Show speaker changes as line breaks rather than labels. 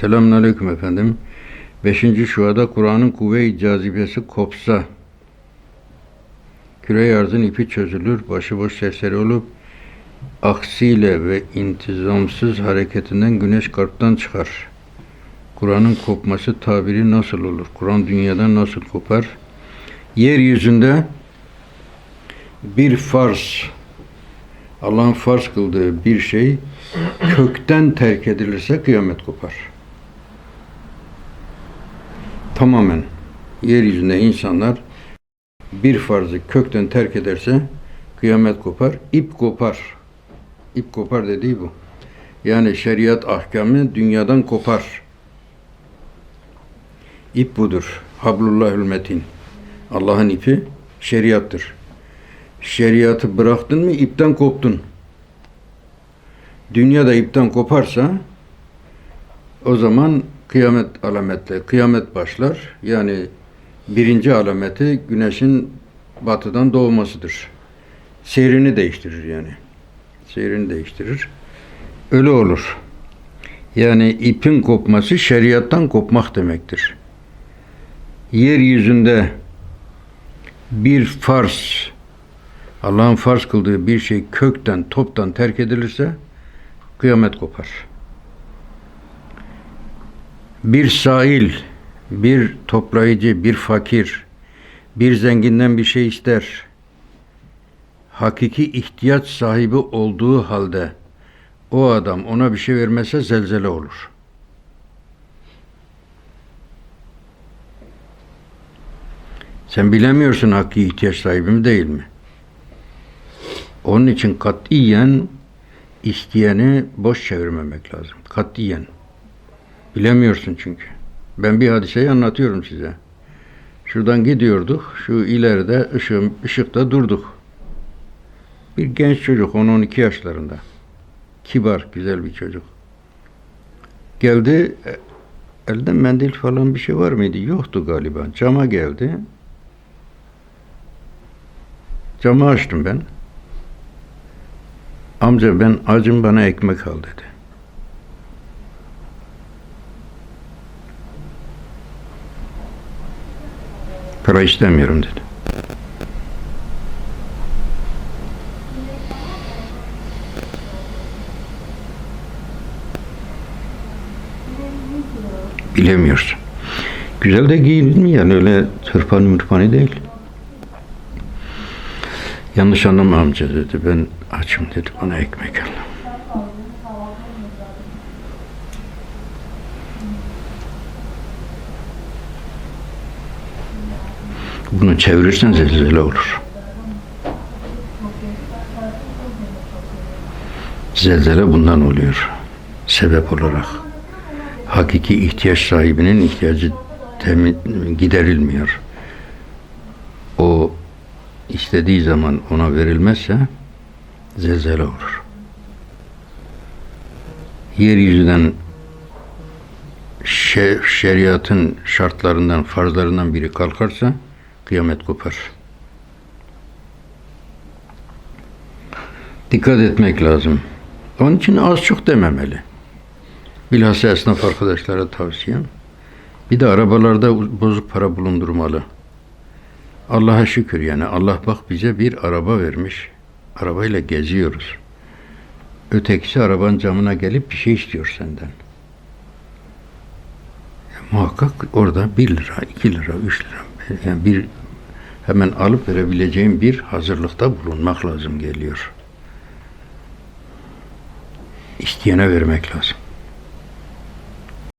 Selamünaleyküm efendim. Beşinci şuada Kur'an'ın kuvve-i cazibesi kopsa, küre arzın ipi çözülür, başıboş serseri olup, aksiyle ve intizamsız hareketinden güneş kalpten çıkar. Kur'an'ın kopması tabiri nasıl olur? Kur'an dünyadan nasıl kopar? Yeryüzünde bir farz, Allah'ın farz kıldığı bir şey kökten terk edilirse kıyamet kopar. Tamamen yeryüzünde insanlar bir farzı kökten terk ederse kıyamet kopar, ip kopar. İp kopar dediği bu. Yani şeriat ahkamı dünyadan kopar. İp budur. Hablullahül metin. Allah'ın ipi şeriattır. Şeriatı bıraktın mı ipten koptun. Dünya da ipten koparsa o zaman kıyamet alametle kıyamet başlar. Yani birinci alameti güneşin batıdan doğmasıdır. Seyrini değiştirir yani. Seyrini değiştirir. Öyle olur. Yani ipin kopması şeriattan kopmak demektir. Yeryüzünde bir farz, Allah'ın farz kıldığı bir şey kökten, toptan terk edilirse kıyamet kopar. Bir sahil, bir toplayıcı, bir fakir, bir zenginden bir şey ister. Hakiki ihtiyaç sahibi olduğu halde o adam ona bir şey vermezse zelzele olur. Sen bilemiyorsun hakiki ihtiyaç sahibi mi değil mi? Onun için katiyen isteyeni boş çevirmemek lazım. Katiyen. Bilemiyorsun çünkü. Ben bir hadiseyi anlatıyorum size. Şuradan gidiyorduk. Şu ileride ışığım, ışıkta durduk. Bir genç çocuk 10-12 yaşlarında. Kibar, güzel bir çocuk. Geldi. e, Elde mendil falan bir şey var mıydı? Yoktu galiba. Cama geldi. Camı açtım ben. Amca ben acım bana ekmek al dedi. Para istemiyorum dedi. Bilemiyorsun. Güzel de giyinmiyor yani öyle tırpanı mırpanı değil. Yanlış anlama amca dedi. Ben açım dedi. Bana ekmek al. Bunu çevirirsen zelzele olur. Zelzele bundan oluyor. Sebep olarak. Hakiki ihtiyaç sahibinin ihtiyacı temin, giderilmiyor. O istediği zaman ona verilmezse zelzele olur. Yeryüzünden şe- şeriatın şartlarından, farzlarından biri kalkarsa kıyamet kopar. Dikkat etmek lazım. Onun için az çok dememeli. Bilhassa esnaf arkadaşlara tavsiyem. Bir de arabalarda bozuk para bulundurmalı. Allah'a şükür yani Allah bak bize bir araba vermiş. Arabayla geziyoruz. Ötekisi arabanın camına gelip bir şey istiyor senden. Ya, muhakkak orada 1 lira, 2 lira, 3 lira yani bir hemen alıp verebileceğin bir hazırlıkta bulunmak lazım geliyor. İsteyene vermek lazım.